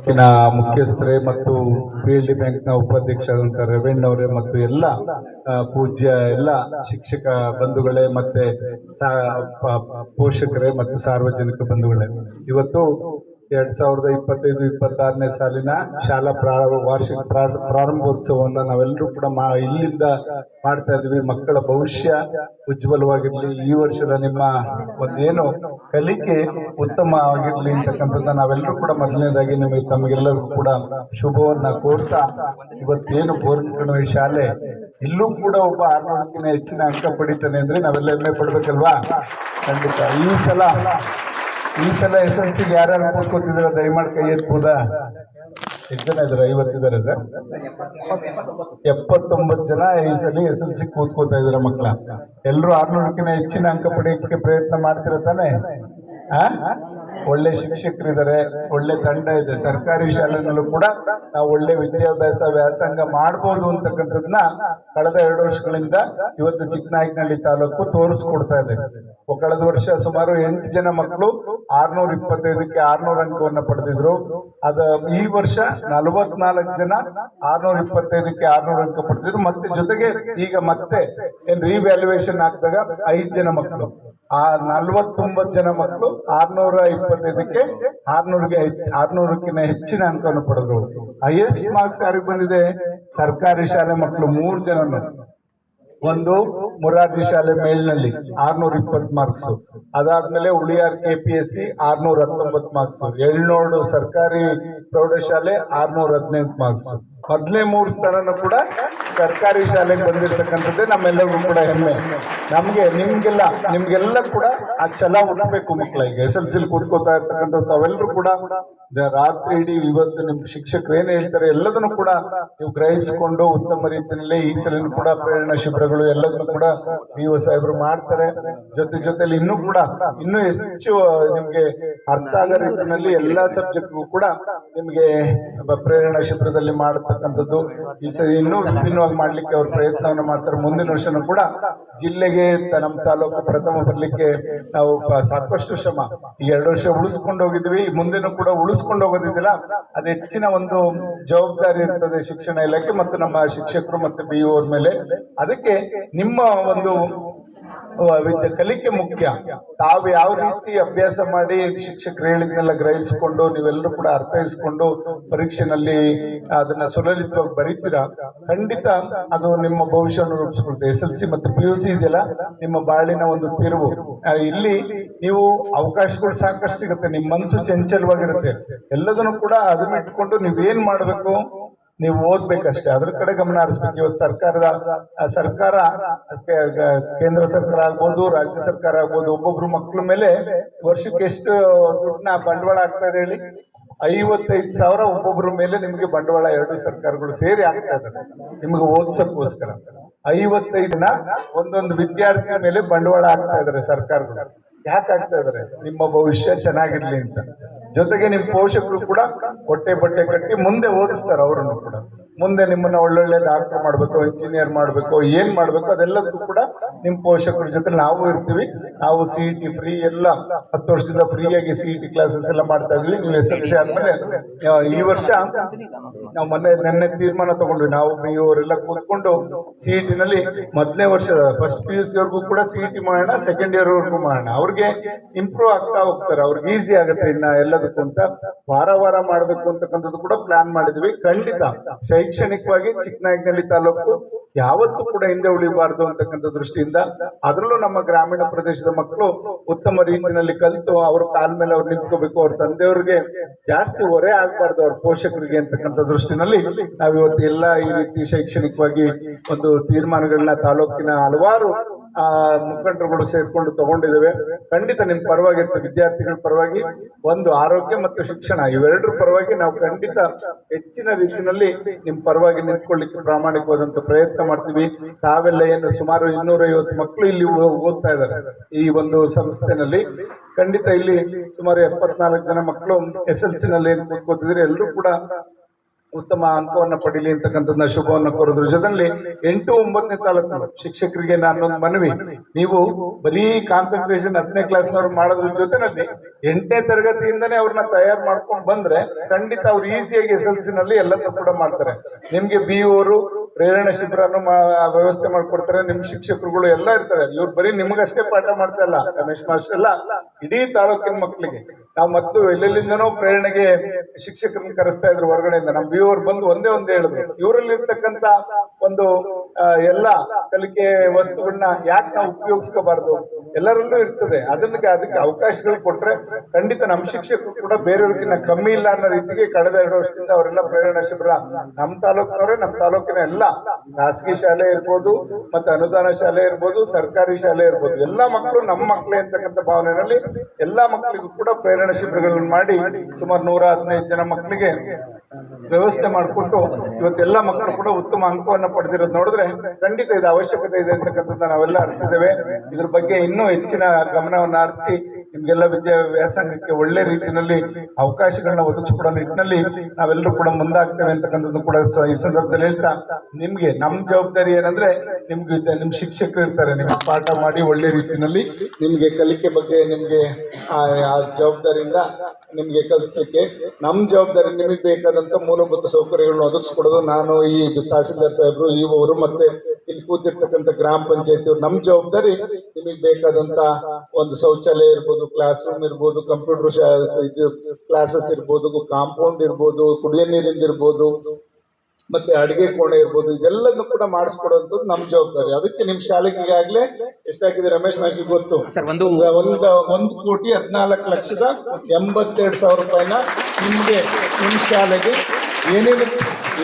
ತಾಲೂಕಿನ ಮುಖ್ಯಸ್ಥರೇ ಮತ್ತು P L D ಬ್ಯಾಂಕ್ನ ಉಪಾಧ್ಯಕ್ಷರಾದಂಥ ರೆವೆಣ್ಣ ಅವರೇ ಮತ್ತು ಎಲ್ಲ ಪೂಜ್ಯ ಎಲ್ಲ ಶಿಕ್ಷಕ ಬಂಧುಗಳೇ ಮತ್ತೆ ಪೋಷಕರೇ ಮತ್ತು ಸಾರ್ವಜನಿಕ ಬಂಧುಗಳೇ. ಇವತ್ತು ಎರಡ್ ಸಾವಿರದ ಇಪ್ಪತ್ತೈದು, ಇಪ್ಪತ್ತಾರನೇ ಸಾಲಿನ ಶಾಲಾ ಪ್ರಾರಂಭ, ವಾರ್ಷಿಕ ಪ್ರಾ- ಪ್ರಾರಂಭೋತ್ಸವವನ್ನು ನಾವೆಲ್ಲರೂ ಕೂಡ ಮಾ, ಇಲ್ಲಿಂದ ಮಾಡ್ತಾ ಇದ್ವಿ. ಮಕ್ಕಳ ಭವಿಷ್ಯ ಉಜ್ವಲವಾಗಿರ್ಲಿ. ಈ ವರ್ಷದ ನಿಮ್ಮ ಒಂದೇನು ಕಲಿಕೆ ಉತ್ತಮವಾಗಿರ್ಲಿ ಅಂತಕ್ಕಂಥದ್ದನ್ನ ನಾವೆಲ್ಲರೂ ಕೂಡ ಮೊದಲನೇದಾಗಿ ನಿಮಗೆ ತಮಗೆಲ್ಲರಿಗೂ ಕೂಡ ಶುಭವನ್ನ ಕೋರ್ತಾ, ಇವತ್ತೇನು ಈ ಶಾಲೆ, ಇಲ್ಲೂ ಕೂಡ ಒಬ್ಬ ಆರ್ನೂರಕ್ಕಿಂತ ಹೆಚ್ಚಿನ ಅಂಕ ಪಡಿತಾನೆ ಅಂದ್ರೆ ನಾವೆಲ್ಲ ಹೆಮ್ಮೆ ಪಡ್ಬೇಕಲ್ವಾ? ಖಂಡಿತ. ಈ ಸಲ ಈ ಸಲ ಎಸ್ ಎಲ್ ಸಿಗೆ ಯಾರ್ಯಾರು ಕೂತ್ಕೊತಿದಾರ ದಯಮಾಡಿ ಕೈ ಎತ್ಬೋದಾ? ಎಷ್ಟು ಜನ ಇದಾರೆ ಐವತ್ತಿದ್ದಾರೆ ಸರ್. ಎಪ್ಪತ್ತೊಂಬತ್ತು ಜನ ಈ ಸಲ ಎಸ್ ಎಲ್ ಸಿ ಕೂತ್ಕೋತಾ ಇದಾರೆ ಮಕ್ಕಳ. ಎಲ್ಲರೂ ಆರ್ನೂರಕ್ಕಿಂತ ಹೆಚ್ಚಿನ ಅಂಕ ಪಡೆಯಕ್ಕೆ ಪ್ರಯತ್ನ ಮಾಡ್ತಿರ ತಾನೆ? ಒಳ್ಳೆ ಶಿಕ್ಷಕರಿದ್ದಾರೆ, ಒಳ್ಳೆ ತಂಡ ಇದೆ. ಸರ್ಕಾರಿ ಶಾಲೆಗಳು ಕೂಡ ನಾವು ಒಳ್ಳೆ ವಿದ್ಯಾಭ್ಯಾಸ, ವ್ಯಾಸಂಗ ಮಾಡ್ಬೋದು ಅಂತಕ್ಕಂಥದ್ದನ್ನ ಕಳೆದ ಎರಡು ವರ್ಷಗಳಿಂದ ಇವತ್ತು ಚಿಕ್ಕನಾಯಕನಹಳ್ಳಿ ತಾಲೂಕು ತೋರಿಸ್ಕೊಡ್ತಾ ಇದೆ. ಕಳೆದ ವರ್ಷ ಸುಮಾರು ಎಂಟು ಜನ ಮಕ್ಕಳು ಆರ್ನೂರ ಇಪ್ಪತ್ತೈದಕ್ಕೆ ಆರ್ನೂರ ಅಂಕವನ್ನು ಪಡೆದಿದ್ರು. ಅದ ಈ ವರ್ಷ ನಲವತ್ನಾಲ್ಕು ಜನ ಆರ್ನೂರ ಇಪ್ಪತ್ತೈದಕ್ಕೆ ಆರ್ನೂರ ಅಂಕ ಪಡೆದಿದ್ರು. ಮತ್ತೆ ಜೊತೆಗೆ ಈಗ ಮತ್ತೆ ಏನ್ ರಿವ್ಯಾಲ್ಯೂಯೇಷನ್ ಹಾಕಿದಾಗ ಐದು ಜನ ಮಕ್ಕಳು. ಆ ನಲ್ವತ್ತೊಂಬತ್ತು ಜನ ಮಕ್ಕಳು ಆರ್ನೂರ ಇಪ್ಪತ್ತೈದಕ್ಕೆ ಆರ್ನೂರಿಗೆ ಆರ್ನೂರಕ್ಕಿಂತ ಹೆಚ್ಚಿನ ಅಂಕವನ್ನು ಪಡೆದ್ರು. ಹೈಯೆಸ್ಟ್ ಮಾರ್ಕ್ಸ್ ಯಾರಿಗೆ ಬಂದಿದೆ? ಸರ್ಕಾರಿ ಶಾಲೆ ಮಕ್ಕಳು ಮೂರು ಜನನು. ಒಂದು ಮುರಾರ್ಜಿ ಶಾಲೆ ಮೇಲ್ನಲ್ಲಿ ಆರ್ನೂರ ಇಪ್ಪತ್ತು ಮಾರ್ಕ್ಸ್ ಅದಾದ್ಮೇಲೆ ಉಳಿಯಾರ್ ಕೆ ಪಿ ಎಸ್ ಸಿ ಆರ್ನೂರ ಹತ್ತೊಂಬತ್ತು ಮಾರ್ಕ್ಸ್ ಎಳ್ನೋಡು ಸರ್ಕಾರಿ ಪ್ರೌಢಶಾಲೆ ಆರ್ನೂರ ಹದಿನೆಂಟು ಮಾರ್ಕ್ಸ್ ಮೊದಲನೇ ಮೂರು ಸ್ಥಾನನೂ ಕೂಡ ಸರ್ಕಾರಿ ಶಾಲೆಗೆ ಬಂದಿರತಕ್ಕಂಥದ್ದೇ ನಮ್ಮೆಲ್ಲರಿಗೂ ಕೂಡ ಹೆಮ್ಮೆ. ನಮ್ಗೆ, ನಿಮ್ಗೆಲ್ಲ ನಿಮ್ಗೆಲ್ಲ ಕೂಡ ಆ ಛಲ ಉಣ್ಣಬೇಕು ಮಕ್ಕಳಿಗೆ ಎಸ್ ಎಲ್ ಸಿಲ್ ಕೂತ್ಕೋತಾ ಇರ್ತಕ್ಕಂಥ ತಾವೆಲ್ಲರೂ ಕೂಡ ರಾತ್ರಿ ಇಡೀ ಇವತ್ತು ನಿಮ್ ಶಿಕ್ಷಕರು ಏನ್ ಹೇಳ್ತಾರೆ ಎಲ್ಲದನ್ನು ಕೂಡ ನೀವು ಗ್ರಹಿಸಿಕೊಂಡು ಉತ್ತಮ ರೀತಿಯಲ್ಲಿ ಈ ಸಲ ಕೂಡ ಪ್ರೇರಣಾ ಶಿಬಿರಗಳು ಎಲ್ಲದನ್ನು ಕೂಡ ಒ ಸಾಹೇಬರು ಮಾಡ್ತಾರೆ. ಜೊತೆ ಜೊತೆಲಿ ಇನ್ನೂ ಕೂಡ, ಇನ್ನೂ ಹೆಚ್ಚು ನಿಮ್ಗೆ ಅರ್ಥ ಆಗೋ ರೀತಿಯಲ್ಲಿ ಎಲ್ಲಾ ಸಬ್ಜೆಕ್ಟ್ಗೂ ಕೂಡ ನಿಮ್ಗೆ ಪ್ರೇರಣಾ ಶಿಬಿರದಲ್ಲಿ ಮಾಡತಕ್ಕಂಥದ್ದು. ಈ ಸರಿ ಇನ್ನೂ ಮಾಡ್ಲಿಕ್ಕೆ ಅವ್ರ ಪ್ರಯತ್ನವನ್ನು ಮಾಡ್ತಾರೆ. ಮುಂದಿನ ವರ್ಷನೂ ಕೂಡ ಜಿಲ್ಲೆಗೆ ನಮ್ಮ ತಾಲೂಕು ಪ್ರಥಮ ಬರ್ಲಿಕ್ಕೆ ನಾವು ಸಾಕಷ್ಟು ಶ್ರಮ. ಈ ಎರಡು ವರ್ಷ ಉಳಿಸ್ಕೊಂಡು ಹೋಗಿದ್ವಿ. ಮುಂದೆನೂ ಕೂಡ ಉಳಿಸ್ಕೊಂಡು ಹೋಗೋದಿದ್ದಿಲ್ಲ ಅದು ಹೆಚ್ಚಿನ ಒಂದು ಜವಾಬ್ದಾರಿ ಇರ್ತದೆ ಶಿಕ್ಷಣ ಇಲಾಖೆ ಮತ್ತು ನಮ್ಮ ಶಿಕ್ಷಕರು ಮತ್ತು ಬಿ ಅವ್ರ ಮೇಲೆ. ಅದಕ್ಕೆ ನಿಮ್ಮ ಒಂದು ಕಲಿಕೆ ಮುಖ್ಯ. ತಾವು ಯಾವ ರೀತಿ ಅಭ್ಯಾಸ ಮಾಡಿ ಶಿಕ್ಷಕರು ಹೇಳಿದ್ನೆಲ್ಲ ಗ್ರಹಿಸಿಕೊಂಡು ನೀವೆಲ್ಲರೂ ಕೂಡ ಅರ್ಥೈಸಿಕೊಂಡು ಪರೀಕ್ಷೆನಲ್ಲಿ ಅದನ್ನ ಸುಲಲಿತವಾಗಿ ಬರೀತೀರಾ? ಖಂಡಿತ ಅದು ನಿಮ್ಮ ಭವಿಷ್ಯವನ್ನು ರೂಪಿಸ್ಕೊಳ್ತದೆ ಎಸ್ ಎಲ್ ಸಿ ಮತ್ತು ಪಿ ಯು ಸಿ ಇದೆಯಲ್ಲ, ನಿಮ್ಮ ಬಾಳಿನ ಒಂದು ತಿರುವು. ಇಲ್ಲಿ ನೀವು ಅವಕಾಶಗಳು ಸಾಕಷ್ಟು ಸಿಗುತ್ತೆ. ನಿಮ್ಮ ಮನಸ್ಸು ಚಂಚಲವಾಗಿರುತ್ತೆ. ಎಲ್ಲದನ್ನು ಕೂಡ ಅದನ್ನ ಇಟ್ಕೊಂಡು ನೀವೇನ್ ಮಾಡ್ಬೇಕು? ನೀವು ಓದ್ಬೇಕಷ್ಟೇ. ಅದ್ರ ಕಡೆ ಗಮನ ಹರಿಸ್ಬೇಕು. ಇವತ್ತು ಸರ್ಕಾರದ ಸರ್ಕಾರ ಕೇಂದ್ರ ಸರ್ಕಾರ ಆಗ್ಬೋದು, ರಾಜ್ಯ ಸರ್ಕಾರ ಆಗ್ಬೋದು, ಒಬ್ಬೊಬ್ರು ಮಕ್ಕಳ ಮೇಲೆ ವರ್ಷಕ್ಕೆ ಎಷ್ಟು ದುಡ್ಡನ್ನ ಬಂಡವಾಳ ಆಗ್ತಾ ಇದೆ ಹೇಳಿ, ಐವತ್ತೈದು ಸಾವಿರ ಒಬ್ಬೊಬ್ರ ಮೇಲೆ ನಿಮಗೆ ಬಂಡವಾಳ ಎರಡು ಸರ್ಕಾರಗಳು ಸೇರಿ ಆಗ್ತಾ ಇದ್ದಾರೆ ನಿಮಗೆ ಓದ್ಸಕ್ಕೋಸ್ಕರ. ಐವತ್ತೈದನ ಒಂದೊಂದು ವಿದ್ಯಾರ್ಥಿಯ ಮೇಲೆ ಬಂಡವಾಳ ಆಗ್ತಾ ಇದಾರೆ ಸರ್ಕಾರಗಳು. ಯಾಕೆ ಆಗ್ತಾ ಇದಾರೆ ನಿಮ್ಮ ಭವಿಷ್ಯ ಚೆನ್ನಾಗಿರ್ಲಿ ಅಂತ. ಜೊತೆಗೆ ನಿಮ್ ಪೋಷಕರು ಕೂಡ ಹೊಟ್ಟೆ ಬಟ್ಟೆ ಕಟ್ಟಿ ಮುಂದೆ ಓದಿಸ್ತಾರೆ ಅವರನ್ನು ಕೂಡ. ಮುಂದೆ ನಿಮ್ಮನ್ನ ಒಳ್ಳೊಳ್ಳೆ ಡಾಕ್ಟರ್ ಮಾಡ್ಬೇಕು ಇಂಜಿನಿಯರ್ ಮಾಡ್ಬೇಕು, ಏನ್ ಮಾಡ್ಬೇಕು, ಅದೆಲ್ಲದಕ್ಕೂ ಕೂಡ ನಿಮ್ ಪೋಷಕರ ಜೊತೆ ನಾವು ಇರ್ತೀವಿ. ನಾವು ಸಿ ಟಿ ಫ್ರೀ ಎಲ್ಲ ಹತ್ತು ವರ್ಷದಿಂದ ಫ್ರೀ ಆಗಿ ಸಿ ಟಿ ಕ್ಲಾಸಸ್ ಎಲ್ಲ ಮಾಡ್ತಾ ಇದ್ವಿ. ನೀವು ಎಸ್ ಎಲ್ ಸಿ ಆದ್ಮೇಲೆ ಈ ವರ್ಷ ನಾವು ಮೊನ್ನೆ ನೆನ್ನೆ ತೀರ್ಮಾನ ತಗೊಂಡ್ವಿ. ನಾವು ಬಿ ಅವರೆಲ್ಲ ಕೂತ್ಕೊಂಡು ಸಿ ಟಿ ನಲ್ಲಿ ಮೊದಲನೇ ವರ್ಷ ಫಸ್ಟ್ ಪಿ ಯು ಸಿ ಅವ್ರಿಗೂ ಕೂಡ ಸಿ ಟಿ ಮಾಡೋಣ ಸೆಕೆಂಡ್ ಇಯರ್ ವರ್ಗೂ ಮಾಡೋಣ. ಅವ್ರಿಗೆ ಇಂಪ್ರೂವ್ ಆಗ್ತಾ ಹೋಗ್ತಾರೆ. ಅವ್ರಿಗೆ ಈಸಿ ಆಗುತ್ತೆ ಇನ್ನ ಎಲ್ಲದಕ್ಕೂ ಅಂತ. ವಾರ ವಾರ ಮಾಡ್ಬೇಕು ಅಂತಕ್ಕಂಥದ್ದು ಕೂಡ ಪ್ಲಾನ್ ಮಾಡಿದ್ವಿ. ಖಂಡಿತ ಶೈಕ್ಷಣಿಕವಾಗಿ ಚಿಕ್ಕನಾಯಕನಹಳ್ಳಿ ತಾಲೂಕು ಯಾವತ್ತೂ ಕೂಡ ಹಿಂದೆ ಉಳಿಬಾರ್ದು ಅಂತಕ್ಕಂಥ ದೃಷ್ಟಿಯಿಂದ ಅದರಲ್ಲೂ ನಮ್ಮ ಗ್ರಾಮೀಣ ಪ್ರದೇಶದ ಮಕ್ಕಳು ಉತ್ತಮ ರೀತಿಯಲ್ಲಿ ಕಲಿತು ಅವ್ರ ಕಾಲ ಮೇಲೆ ಅವ್ರು ನಿಂತ್ಕೋಬೇಕು, ಅವ್ರ ತಂದೆಯವ್ರಿಗೆ ಜಾಸ್ತಿ ಹೊರೆ ಆಗ್ಬಾರ್ದು ಅವ್ರ ಪೋಷಕರಿಗೆ ಅಂತಕ್ಕಂಥ ದೃಷ್ಟಿನಲ್ಲಿ ನಾವು ಇವತ್ತು ಎಲ್ಲ ಈ ರೀತಿ ಶೈಕ್ಷಣಿಕವಾಗಿ ಒಂದು ತೀರ್ಮಾನಗಳನ್ನ ತಾಲೂಕಿನ ಹಲವಾರು ಆ, ಮುಖಂಡರುಗಳು ಸೇರ್ಕೊಂಡು ತಗೊಂಡಿದ್ದೇವೆ. ಖಂಡಿತ ನಿಮ್ ಪರವಾಗಿ ವಿದ್ಯಾರ್ಥಿಗಳ ಪರವಾಗಿ ಒಂದು ಆರೋಗ್ಯ ಮತ್ತು ಶಿಕ್ಷಣ ಇವೆರಡರ ಪರವಾಗಿ ನಾವು ಖಂಡಿತ ಹೆಚ್ಚಿನ ರೀತಿಯಲ್ಲಿ ನಿಮ್ ಪರವಾಗಿ ನಿಂತ್ಕೊಳ್ಳಿಕ್ಕೆ ಪ್ರಾಮಾಣಿಕವಾದಂತ ಪ್ರಯತ್ನ ಮಾಡ್ತೀವಿ. ತಾವೆಲ್ಲ ಏನು ಸುಮಾರು ಇನ್ನೂರೈವತ್ತು ಮಕ್ಕಳು ಇಲ್ಲಿ ಓದ್ತಾ ಇದ್ದಾರೆ ಈ ಒಂದು ಸಂಸ್ಥೆನಲ್ಲಿ. ಖಂಡಿತ ಇಲ್ಲಿ ಸುಮಾರು ಎಪ್ಪತ್ನಾಲ್ಕು ಜನ ಮಕ್ಕಳು ಎಸ್ ಎಲ್ ಸಿ ನಲ್ಲಿ ಕೂತ್ಕೋತಿದ್ರೆ ಎಲ್ಲರೂ ಕೂಡ ಉತ್ತಮ ಅಂಕವನ್ನು ಪಡೀಲಿ ಅಂತಕ್ಕಂಥದ್ದನ್ನ ಶುಭವನ್ನು ಕೋರೋದ್ರ ಜೊತೆಯಲ್ಲಿ ಎಂಟು ಒಂಬತ್ತನೇ ತಾಲೂಕು ಶಿಕ್ಷಕರಿಗೆ ನಾನೊಂದು ಮನವಿ. ನೀವು ಬರೀ ಕಾನ್ಸಂಟ್ರೇಷನ್ ಹತ್ತನೇ ಕ್ಲಾಸ್ನವ್ರು ಮಾಡೋದ್ರ ಜೊತೆನಲ್ಲಿ ಎಂಟನೇ ತರಗತಿಯಿಂದನೇ ಅವ್ರನ್ನ ತಯಾರು ಮಾಡ್ಕೊಂಡು ಬಂದ್ರೆ ಖಂಡಿತ ಅವ್ರು ಈಸಿಯಾಗಿ ಎಸ್ ಎಲ್ ಸಿ ನಲ್ಲಿ ಎಲ್ಲದನ್ನು ಕೂಡ ಮಾಡ್ತಾರೆ. ನಿಮ್ಗೆ ಬಿ ಅವರು ಪ್ರೇರಣಾ ಶಿಬಿರನು ವ್ಯವಸ್ಥೆ ಮಾಡ್ಕೊಡ್ತಾರೆ. ನಿಮ್ ಶಿಕ್ಷಕರುಗಳು ಎಲ್ಲ ಇರ್ತಾರೆ. ಇವ್ರು ಬರೀ ನಿಮಗಷ್ಟೇ ಪಾಠ ಮಾಡ್ತಾ ಇಲ್ಲ. ರಮೇಶ್ ಮಾಸ್ಟರ್ ಎಲ್ಲ ಇಡೀ ತಾಲೂಕಿನ ಮಕ್ಕಳಿಗೆ ನಾವು ಮತ್ತು ಎಲ್ಲೆಲ್ಲಿಂದನೋ ಪ್ರೇರಣೆಗೆ ಶಿಕ್ಷಕರನ್ನ ಕರೆಸ್ತಾ ಇದ್ರು ಹೊರಗಡೆಯಿಂದ. ನಮ್ ಬಿ ಬಂದು ಒಂದೇ ಒಂದೇ ಹೇಳಿದ್ರು. ಇವರಲ್ಲಿ ಇರ್ತಕ್ಕಂತ ಒಂದು ಎಲ್ಲಾ ಎಲ್ಲ ಕಲಿಕೆ ವಸ್ತುಗಳನ್ನ ಯಾಕೆ ನಾವು ಉಪಯೋಗಿಸ್ಕೋಬಾರ್ದು? ಎಲ್ಲರಲ್ಲೂ ಇರ್ತದೆ. ಅದನ್ನ ಅದಕ್ಕೆ ಅವಕಾಶಗಳು ಕೊಟ್ರೆ ಖಂಡಿತ ನಮ್ಮ ಶಿಕ್ಷಕರು ಕೂಡ ಬೇರೆಯವ್ರಿಗಿನ್ನ ಕಮ್ಮಿ ಇಲ್ಲ ಅನ್ನೋ ರೀತಿಗೆ ಕಳೆದ ಎರಡು ವರ್ಷದಿಂದ ಅವರೆಲ್ಲ ಪ್ರೇರಣಾ ಶಿಬಿರ ನಮ್ಮ ತಾಲೂಕಿನವರೇ ನಮ್ಮ ತಾಲೂಕಿನ ಎಲ್ಲ ಖಾಸಗಿ ಶಾಲೆ ಇರ್ಬೋದು ಮತ್ತೆ ಅನುದಾನ ಶಾಲೆ ಇರ್ಬೋದು, ಸರ್ಕಾರಿ ಶಾಲೆ ಇರ್ಬೋದು. ಎಲ್ಲಾ ಮಕ್ಕಳು ನಮ್ಮ ಮಕ್ಕಳೇ ಅಂತಕ್ಕಂಥ ಭಾವನೆಯಲ್ಲಿ ಎಲ್ಲಾ ಮಕ್ಕಳಿಗೂ ಕೂಡ ಪ್ರೇರಣಾ ಶಿಬಿರಗಳನ್ನು ಮಾಡಿ ಸುಮಾರು ನೂರ ಹದಿನೈದು ಜನ ಮಕ್ಕಳಿಗೆ ವ್ಯವಸ್ಥೆ ಮಾಡಿಕೊಟ್ಟು ಇವತ್ತೆಲ್ಲ ಮಕ್ಕಳು ಕೂಡ ಉತ್ತಮ ಅಂಕವನ್ನು ಪಡೆದಿರೋದು ನೋಡಿದ್ರೆ ಖಂಡಿತ ಇದು ಅವಶ್ಯಕತೆ ಇದೆ ಅಂತಕ್ಕಂಥದ್ದು ನಾವೆಲ್ಲ ಅರ್ಥಿದ್ದೇವೆ ಇದ್ರ ಬಗ್ಗೆ ಇನ್ನೂ ಹೆಚ್ಚಿನ ಗಮನವನ್ನು ಹರಿಸಿ ನಿಮ್ಗೆಲ್ಲ ವಿದ್ಯಾ ವ್ಯಾಸಂಗಕ್ಕೆ ಒಳ್ಳೆ ರೀತಿಯಲ್ಲಿ ಅವಕಾಶಗಳನ್ನ ಒದಗಿಸಿಕೊಡೋ ನಿಟ್ಟಿನಲ್ಲಿ ನಾವೆಲ್ಲರೂ ಕೂಡ ಮುಂದಾಗ್ತೇವೆ ಅಂತಕ್ಕಂಥದ್ದು ಕೂಡ ಈ ಸಂದರ್ಭದಲ್ಲಿ ಹೇಳ್ತಾ, ನಿಮ್ಗೆ ನಮ್ ಜವಾಬ್ದಾರಿ ಏನಂದ್ರೆ ನಿಮ್ಗೆ ನಿಮ್ ಶಿಕ್ಷಕರು ಇರ್ತಾರೆ, ನಿಮ್ಗೆ ಪಾಠ ಮಾಡಿ ಒಳ್ಳೆ ರೀತಿಯಲ್ಲಿ ನಿಮ್ಗೆ ಕಲಿಕೆ ಬಗ್ಗೆ ನಿಮ್ಗೆ ಆ ಆ ಜವಾಬ್ದಾರಿಯಿಂದ ನಿಮ್ಗೆ ಕಲಿಸ್ಲಿಕ್ಕೆ, ನಮ್ ಜವಾಬ್ದಾರಿ ನಿಮಗೆ ಬೇಕಾದಂತ ಮೂಲಭೂತ ಸೌಕರ್ಯಗಳನ್ನ ಒದಗಿಸ್ಕೊಡೋದು ನಾನು ಈ ತಹಸೀಲ್ದಾರ್ ಸಾಹೇಬ್ರು ಇವರು ಮತ್ತೆ ಇಲ್ಲಿ ಕೂತಿರ್ತಕ್ಕಂಥ ಗ್ರಾಮ ಪಂಚಾಯತಿ ನಮ್ ಜವಾಬ್ದಾರಿ ನಿಮಗೆ ಬೇಕಾದಂತ ಒಂದು ಶೌಚಾಲಯ ಇರ್ಬೋದು ಕ್ಲಾಸ್ ರೂಮ್ ಇರ್ಬೋದು ಕಂಪ್ಯೂಟರ್ ಇದು ಕ್ಲಾಸಸ್ ಇರ್ಬೋದು ಕಾಂಪೌಂಡ್ ಇರ್ಬೋದು ಕುಡಿಯೋ ನೀರಿಂದ ಇರ್ಬೋದು ಮತ್ತೆ ಅಡಿಗೆ ಕೋಣೆ ಇರ್ಬೋದು ಇದೆಲ್ಲದನ್ನು ಕೂಡ ಮಾಡಿಸ್ಕೊಡೋದು ನಮ್ಮ ಜವಾಬ್ದಾರಿ. ಅದಕ್ಕೆ ನಿಮ್ ಶಾಲೆಗೆ ಈಗಾಗಲೇ ಎಷ್ಟಾಗಿದೆ ರಮೇಶ್ ಮಾಸ್ಟರ್ ಗೊತ್ತು? ಒಂದು ಒಂದು ಕೋಟಿ ಹದಿನಾಲ್ಕು ಲಕ್ಷದ ಎಂಬತ್ತೆರಡು ಸಾವಿರ ರೂಪಾಯಿನ ನಿಮ್ಗೆ ನಿಮ್ಮ ಶಾಲೆಗೆ ಏನೇನು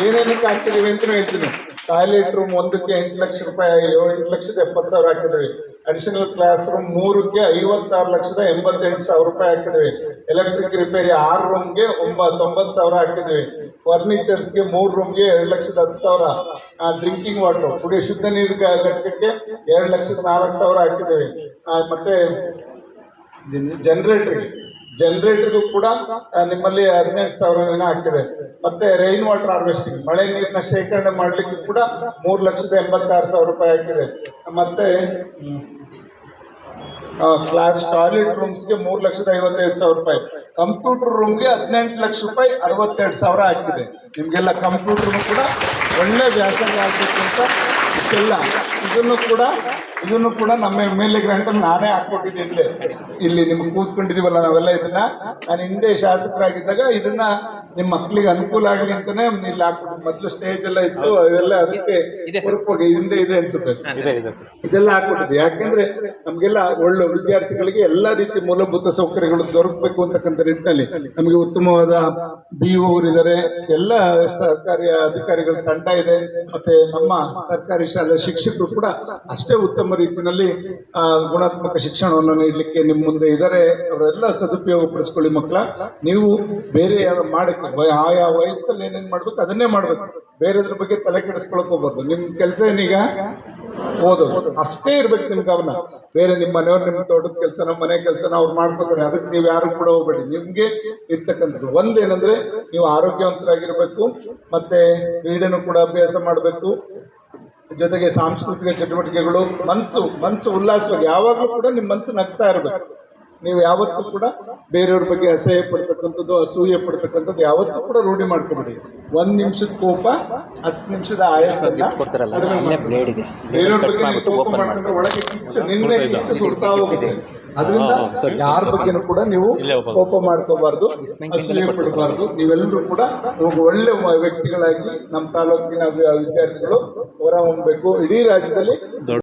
ಏನೇನಕ್ಕೆ ಹಾಕ್ತಿದೀವಿ ಅಂತ ಹೇಳ್ತೀನಿ. ಟಾಯ್ಲೆಟ್ ರೂಮ್ ಒಂದಕ್ಕೆ ಎಂಟು ಲಕ್ಷ ರೂಪಾಯಿ ಏಳು ಎಂಟು ಲಕ್ಷದ ಎಪ್ಪತ್ತು ಸಾವಿರ ಹಾಕಿದ್ವಿ ಅಡಿಷನಲ್ ಕ್ಲಾಸ್ ರೂಮ್ ಮೂರಕ್ಕೆ ಐವತ್ತಾರು ಲಕ್ಷದ ಎಂಬತ್ತೆಂಟು ಸಾವಿರ ರೂಪಾಯಿ ಹಾಕಿದ್ವಿ. ಎಲೆಕ್ಟ್ರಿಕ್ ರಿಪೇರಿ ಆರು ರೂಮ್ಗೆ ಒಂಬತ್ತು ತೊಂಬತ್ತು ಸಾವಿರ ಹಾಕಿದ್ವಿ. ಫರ್ನಿಚರ್ಸ್ಗೆ ಮೂರು ರೂಮ್ಗೆ ಎರಡು ಲಕ್ಷದ ಹತ್ತು ಸಾವಿರ. ಡ್ರಿಂಕಿಂಗ್ ವಾಟರ್ ಕುಡಿಯೋ ಶುದ್ಧ ನೀರು ಘಟಕಕ್ಕೆ ಎರಡು ಲಕ್ಷದ ನಾಲ್ಕು ಸಾವಿರ ಹಾಕಿದ್ವಿ. ಮತ್ತೆ ಜನರೇಟರ್ ಜನರೇಟರ್ಗೂ ಕೂಡ ನಿಮ್ಮಲ್ಲಿ ಹದಿನೆಂಟು ಸಾವಿರ ಏನೋ ಹಾಕಿದೆ. ಮತ್ತೆ ರೈನ್ ವಾಟರ್ ಹಾರ್ವೆಸ್ಟಿಂಗ್ ಮಳೆ ನೀರನ್ನ ಶೇಖರಣೆ ಮಾಡ್ಲಿಕ್ಕೆ ಕೂಡ ಮೂರು ಲಕ್ಷದ ಎಂಬತ್ತಾರು ಸಾವಿರ ರೂಪಾಯಿ ಹಾಕಿದೆ. ಮತ್ತೆ ಕ್ಲಾಸ್ ಟಾಯ್ಲೆಟ್ ರೂಮ್ಸ್ಗೆ ಮೂರು ಲಕ್ಷದ ಐವತ್ತೈದು ಸಾವಿರ ರೂಪಾಯಿ. ಕಂಪ್ಯೂಟರ್ ರೂಮ್ಗೆ ಹದಿನೆಂಟು ಲಕ್ಷ ರೂಪಾಯಿ, ಅರವತ್ತೆರಡು ಸಾವಿರ ಆಗ್ತಿದೆ. ನಿಮಗೆಲ್ಲ ಕಂಪ್ಯೂಟರ್ ಕೂಡ ಒಳ್ಳೆ ವ್ಯಾಸಂಗ ಆಗಬೇಕು ಅಂತ ಇಷ್ಟೆಲ್ಲ ಇದನ್ನು ಕೂಡ ಇದನ್ನು ಕೂಡ ನಮ್ಮ ಎಂ ಎಲ್ ಎ ಗ್ರಾಂಟಲ್ಲಿ ನಾನೇ ಹಾಕ್ಕೊಟ್ಟಿದ್ದೆ ಇಲ್ಲೇ. ಇಲ್ಲಿ ನಿಮ್ಗೆ ಕೂತ್ಕೊಂಡಿದೀವಲ್ಲ ನಾವೆಲ್ಲ ಇದನ್ನ. ನಾನು ಹಿಂದೆ ಶಾಸಕರಾಗಿದ್ದಾಗ ಇದನ್ನ ನಿಮ್ಮ ಮಕ್ಕಳಿಗೆ ಅನುಕೂಲ ಆಗಲಿ ಅಂತಾನೆ ಇಲ್ಲಿ ಹಾಕ್ಬಿಟ್ಟು ಮೊದಲು ಸ್ಟೇಜ್ ಎಲ್ಲ ಇತ್ತು ಅದೆಲ್ಲ ಅದಕ್ಕೆ ಹೋಗಿ ಹೊರಪೋಗಿ ಹಿಂದೆ ಇದೆ ಅನ್ಸುತ್ತೆ. ಇದೆ ಇದೆ ಸರ್. ಇದೆಲ್ಲ ಹಾಕ್ಬಿಟ್ಟಿದೆ ಯಾಕಂದ್ರೆ ನಮ್ಗೆಲ್ಲ ಒಳ್ಳೆ ವಿದ್ಯಾರ್ಥಿಗಳಿಗೆ ಎಲ್ಲಾ ರೀತಿ ಮೂಲಭೂತ ಸೌಕರ್ಯಗಳು ದೊರಕಬೇಕು ಅಂತಕ್ಕಂಥ ನಿಟ್ಟಿನಲ್ಲಿ ನಮಗೆ ಉತ್ತಮವಾದ ಬಿ ಇದ್ದಾರೆ ಎಲ್ಲ ಸರ್ಕಾರಿ ಅಧಿಕಾರಿಗಳ ತಂಡ ಇದೆ. ಮತ್ತೆ ನಮ್ಮ ಸರ್ಕಾರಿ ಶಾಲೆ ಶಿಕ್ಷಕರು ಕೂಡ ಅಷ್ಟೇ ಉತ್ತಮ ರೀತಿಯಲ್ಲಿ ಗುಣಾತ್ಮಕ ಶಿಕ್ಷಣವನ್ನು ನೀಡಲಿಕ್ಕೆ ನಿಮ್ಮ ಮುಂದೆ ಇದ್ದಾರೆ ಅವರೆಲ್ಲ ಸದುಪಯೋಗ ಪಡಿಸ್ಕೊಳ್ಳಿ ಮಕ್ಕಳ. ನೀವು ಬೇರೆ ಯಾವ ಮಾಡಕ್ಕೆ ಆಯಾ ವಯಸ್ಸಲ್ಲಿ ಏನೇನು ಮಾಡ್ಬೇಕು ಅದನ್ನೇ ಮಾಡ್ಬೇಕು. ಬೇರೆದ್ರ ಬಗ್ಗೆ ತಲೆ ಕೆಡಿಸ್ಕೊಳಕ್ ಹೋಗ್ಬಾರ್ದು. ನಿಮ್ ಕೆಲಸ ಏನೀಗ? ಓದೋದು. ಅಷ್ಟೇ ಇರ್ಬೇಕು ನಿಮ್ ಗಮನ. ಬೇರೆ ನಿಮ್ಮ ಮನೆಯವ್ರು ನಿಮ್ಮ ತೋಟದ ಕೆಲಸ ನಮ್ಮ ಮನೆ ಕೆಲಸನ ಅವ್ರು ಮಾಡ್ಕೋತಾರೆ. ಅದಕ್ಕೆ ನೀವು ಯಾರು ಕೂಡ ಹೋಗ್ಬೇಡಿ. ನಿಮ್ಗೆ ಇರ್ತಕ್ಕಂಥದ್ದು. ಒಂದೇನಂದ್ರೆ ನೀವು ಆರೋಗ್ಯವಂತರಾಗಿರ್ಬೇಕು, ಮತ್ತೆ ಕ್ರೀಡೆನೂ ಕೂಡ ಅಭ್ಯಾಸ ಮಾಡಬೇಕು. ಜೊತೆಗೆ ಸಾಂಸ್ಕೃತಿಕ ಚಟುವಟಿಕೆಗಳು ಮನಸ್ಸು ಮನಸ್ಸು ಉಲ್ಲಾಸವಾಗಿ ಯಾವಾಗಲೂ ಕೂಡ ನಿಮ್ಮ ಮನಸ್ಸು ನಗ್ತಾ ಇರಬೇಕು. ನೀವು ಯಾವತ್ತೂ ಕೂಡ ಬೇರೆಯವ್ರ ಬಗ್ಗೆ ಅಸಹ್ಯ ಪಡ್ತಕ್ಕಂಥದ್ದು ಅಸೂಯೆ ಪಡ್ತಕ್ಕಂಥದ್ದು ಯಾವತ್ತೂ ಕೂಡ ರೂಢಿ ಮಾಡ್ಕೊಬೇಡಿ. ಒಂದ್ ನಿಮಿಷದ ಕೋಪ ಹತ್ತು ನಿಮಿಷದ ಆಯಾಸ ಬೇರೆಯವ್ರ ಬಗ್ಗೆ ಒಳಗೆ ಕಿಚ್ಚು ನಿನ್ನೆ ಕಿಚ್ಚು ಸುಡ್ತಾ ಹೋಗುತ್ತೆ. ಅದರಿಂದ ಯಾರ ಬಗ್ಗೆನೂ ಕೂಡ ನೀವು ಕೋಪ ಮಾಡ್ಕೋಬಾರ್ದು ಪಡ್ಕೋಬಾರ್ದು ಪಡಬಾರ್ದು ನೀವೆಲ್ಲರೂ ಕೂಡ ಒಳ್ಳೆ ವ್ಯಕ್ತಿಗಳಾಗಿ ನಮ್ಮ ತಾಲೂಕಿನ ವಿದ್ಯಾರ್ಥಿಗಳು ಹೊರ ಹೊಮ್ಮಬೇಕು ಇಡೀ ರಾಜ್ಯದಲ್ಲಿ